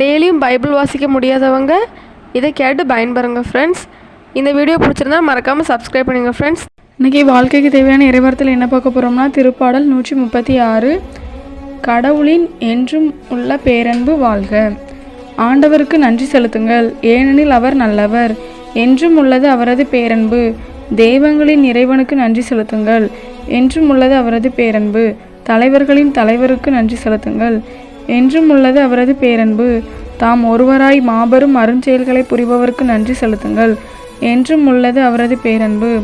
டெய்லியும் பைபிள் வாசிக்க முடியாதவங்க இதை கேட்டு பயன்பெறுங்க ஃப்ரெண்ட்ஸ் இந்த வீடியோ பிடிச்சிருந்தா மறக்காமல் சப்ஸ்கிரைப் பண்ணுங்கள் ஃப்ரெண்ட்ஸ் இன்றைக்கி வாழ்க்கைக்கு தேவையான இறைவரத்தில் என்ன பார்க்க போகிறோம்னா திருப்பாடல் நூற்றி முப்பத்தி ஆறு கடவுளின் என்றும் உள்ள பேரன்பு வாழ்க. ஆண்டவருக்கு நன்றி செலுத்துங்கள். ஏனெனில் அவர் நல்லவர். என்றும் உள்ளது அவரது பேரன்பு. தெய்வங்களின் இறைவனுக்கு நன்றி செலுத்துங்கள். என்றும் உள்ளது அவரது பேரன்பு. தலைவர்களின் தலைவருக்கு நன்றி செலுத்துங்கள். என்றும் உள்ளது அவரது பேரன்பு. தாம் ஒருவராய் மாபெரும் அருஞ்செயல்களை புரிபவருக்கு நன்றி செலுத்துங்கள். என்றும் உள்ளது அவரது பேரன்பு.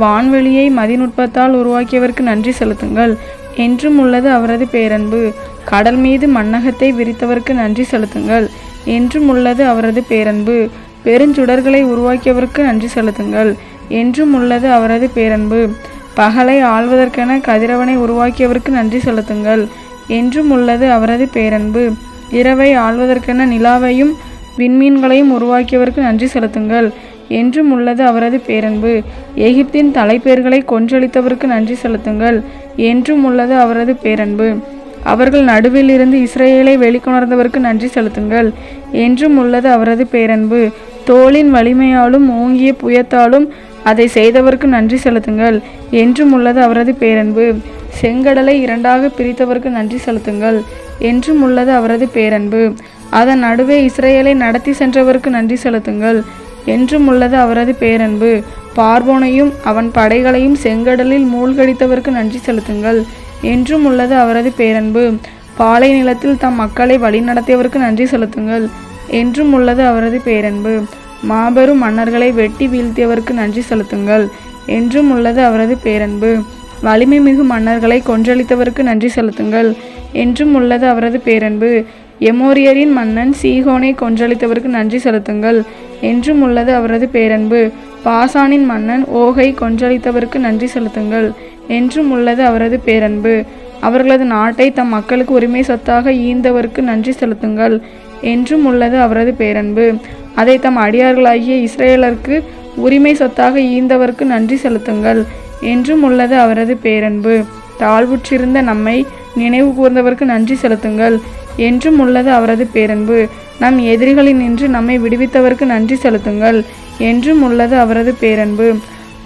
வான்வெளியை மதிநுட்பத்தால் உருவாக்கியவருக்கு நன்றி செலுத்துங்கள். என்றும் உள்ளது அவரது பேரன்பு. கடல் மீது மண்ணகத்தை விரித்தவருக்கு நன்றி செலுத்துங்கள். என்றும் உள்ளது அவரது பேரன்பு. பெருஞ்சுடர்களை உருவாக்கியவருக்கு நன்றி செலுத்துங்கள். என்றும் உள்ளது அவரது பேரன்பு. பகலை ஆள்வதற்கென கதிரவனை உருவாக்கியவருக்கு நன்றி செலுத்துங்கள். என்றும் உள்ளது அவரது பேரன்பு. இரவை ஆள்வதற்கென நிலாவையும் விண்மீன்களையும் உருவாக்கியவருக்கு நன்றி செலுத்துங்கள். என்றும் உள்ளது அவரது பேரன்பு. எகிப்தின் தலைப்பேர்களை கொன்றளித்தவருக்கு நன்றி செலுத்துங்கள். என்றும் உள்ளது அவரது பேரன்பு. அவர்கள் நடுவில் இருந்து இஸ்ரேலை வெளிக்கொணர்ந்தவருக்கு நன்றி செலுத்துங்கள். என்றும் உள்ளது அவரது பேரன்பு. தோளின் வலிமையாலும் ஓங்கிய புயத்தாலும் அதை செய்தவருக்கு நன்றி செலுத்துங்கள். என்றும் உள்ளது அவரது பேரன்பு. செங்கடலை இரண்டாக பிரித்தவருக்கு நன்றி செலுத்துங்கள். என்றும் உள்ளது அவரது பேரன்பு. அதன் நடுவே இஸ்ரேலை நடத்தி சென்றவருக்கு நன்றி செலுத்துங்கள். என்றும் உள்ளது அவரது பேரன்பு. பார்வோனையும் அவன் படைகளையும் செங்கடலில் மூழ்கடித்தவருக்கு நன்றி செலுத்துங்கள். என்றும் உள்ளது அவரது பேரன்பு. பாலை நிலத்தில் தம் மக்களை வழிநடத்தியவருக்கு நன்றி செலுத்துங்கள். என்றும் உள்ளது அவரது பேரன்பு. மாபெரும் மன்னர்களை வெட்டி வீழ்த்தியவருக்கு நன்றி செலுத்துங்கள். என்றும் உள்ளது அவரது பேரன்பு. வலிமை மிகு மன்னர்களை கொன்றளித்தவருக்கு நன்றி செலுத்துங்கள். என்றும் உள்ளது அவரது பேரன்பு. எமோரியரின் மன்னன் சீகோனை கொன்றளித்தவருக்கு நன்றி செலுத்துங்கள். என்றும் உள்ளது அவரது பேரன்பு. பாசானின் மன்னன் ஓகை கொன்றளித்தவருக்கு நன்றி செலுத்துங்கள். என்றும் உள்ளது அவரது பேரன்பு. அவர்களது நாட்டை தம் மக்களுக்கு உரிமை சொத்தாக ஈந்தவருக்கு நன்றி செலுத்துங்கள். என்றும் உள்ளது அவரது பேரன்பு. அதை தம் அடியார்களாகிய இஸ்ரேலருக்கு உரிமை சொத்தாக ஈந்தவருக்கு நன்றி செலுத்துங்கள். என்றும் உள்ளது அவரது பேரன்பு. தாழ்வுற்றிருந்த நம்மை நினைவு கூர்ந்தவருக்கு நன்றி செலுத்துங்கள். என்றும் உள்ளது அவரது பேரன்பு. நம் எதிரிகளின் நின்று நம்மை விடுவித்தவருக்கு நன்றி செலுத்துங்கள். என்றும் உள்ளது அவரது பேரன்பு.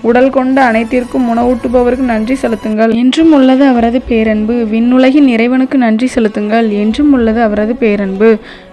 உடல் கொண்ட அனைத்திற்கும் உணவூட்டுபவருக்கு நன்றி செலுத்துங்கள். என்றும் உள்ளது அவரது பேரன்பு. விண்ணுலகின் இறைவனுக்கு நன்றி செலுத்துங்கள். என்றும் உள்ளது அவரது பேரன்பு.